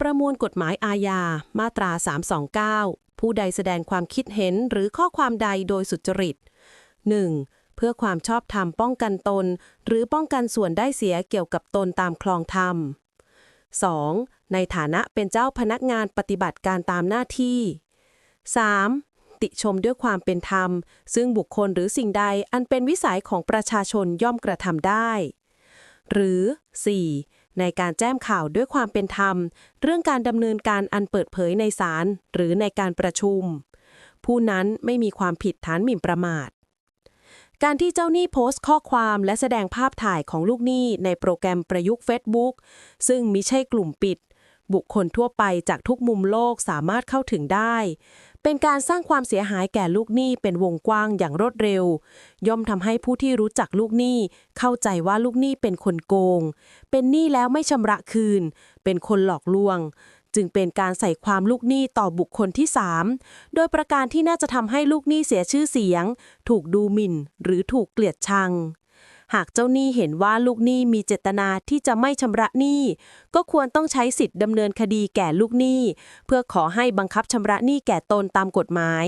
ประมวลกฎหมายอาญา มาตรา 329 ผู้ใดแสดงความคิดเห็นหรือข้อความใดโดยสุจริต 1. เพื่อความชอบธรรมป้องกันตน หรือป้องกันส่วนได้เสียเกี่ยวกับตนตามคลองธรรม 2. ในฐานะเป็นเจ้าพนักงานปฏิบัติการตามหน้าที่ 3. ติชมด้วยความเป็นธรรม ซึ่งบุคคลหรือสิ่งใดอันเป็นวิสัยของประชาชนย่อมกระทำได้ หรือ 4. ในการแจ้งข่าวด้วยความเป็นธรรม เรื่องการดำเนินการอันเปิดเผยในศาลหรือในการประชุม ผู้นั้นไม่มีความผิดฐานหมิ่นประมาท การที่เจ้าหนี้โพสต์ข้อความและแสดงภาพถ่ายของลูกหนี้ในโปรแกรมประยุกต์ Facebook ซึ่งมิใช่กลุ่มปิด บุคคลทั่วไปจากทุกมุมโลกสามารถเข้าถึงได้ เป็นการสร้างความเสียหายแก่ลูกหนี้เป็นวงกว้างอย่างรวดเร็ว ย่อมทำให้ผู้ที่รู้จักลูกหนี้ เข้าใจว่าลูกหนี้เป็นคนโกง เป็นหนี้แล้วไม่ชำระคืน เป็นคนหลอกลวง จึงเป็นการใส่ความลูกหนี้ต่อบุคคลที่ 3 โดยประการที่น่าจะทำให้ลูกหนี้เสียชื่อเสียง ถูกดูหมิ่น หรือถูกเกลียดชัง หากเจ้าหนี้เห็นว่าลูกหนี้มีเจตนาที่จะไม่ชำระหนี้ ก็ควรต้องใช้สิทธิ์ดำเนินคดีแก่ลูกหนี้ เพื่อขอให้บังคับชำระหนี้แก่ตนตามกฎหมาย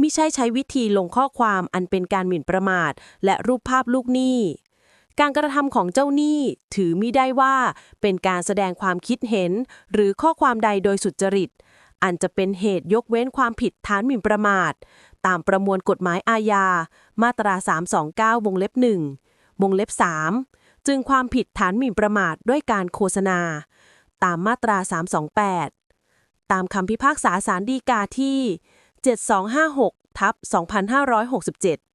มิใช่ใช้วิธีลงข้อความอันเป็นการหมิ่นประมาท และรูปภาพลูกหนี้การกระทำของเจ้าหนี้ถือมิได้ว่าเป็นการแสดงความคิดเห็น หรือข้อความใดโดยสุจริต อันจะเป็นเหตุยกเว้นความผิดฐานหมิ่นประมาท ตามประมวลกฎหมายอาญา มาตรา 329 วงเล็บ1 วงเล็บ 3 จึงความผิดฐานหมิ่นประมาทด้วยการโฆษณา ตามมาตรา 328 ตามคำพิพากษาสารดีกาที่ 7256ทับ2567